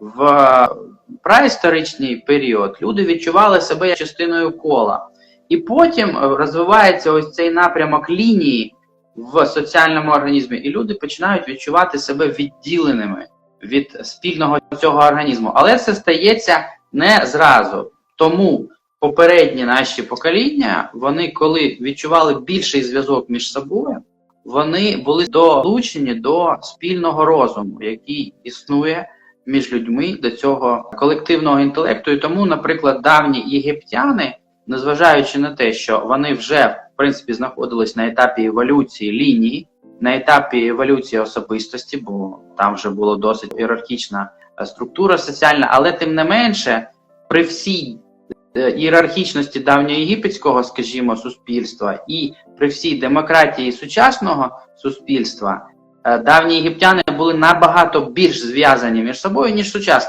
в праісторичний період люди відчували себе як частиною кола. І потім е, розвивається ось цей напрямок лінії в соціальному організмі, і люди починають відчувати себе відділеними від спільного цього організму. Але це стається не зразу. Тому попередні наші покоління, вони коли відчували більший зв'язок між собою, вони були долучені до спільного розуму, який існує між людьми до цього колективного інтелекту. І тому, наприклад, давні єгиптяни, незважаючи на те, що вони вже в принципі знаходились на етапі еволюції лінії, на етапі еволюції особистості, бо там вже була досить ієрархічна е, структура соціальна, але тим не менше, при всій е, ієрархічності давньоєгипетського, скажімо, суспільства і при всій демократії сучасного суспільства, давні єгиптяни були набагато більш зв'язані між собою, ніж сучасні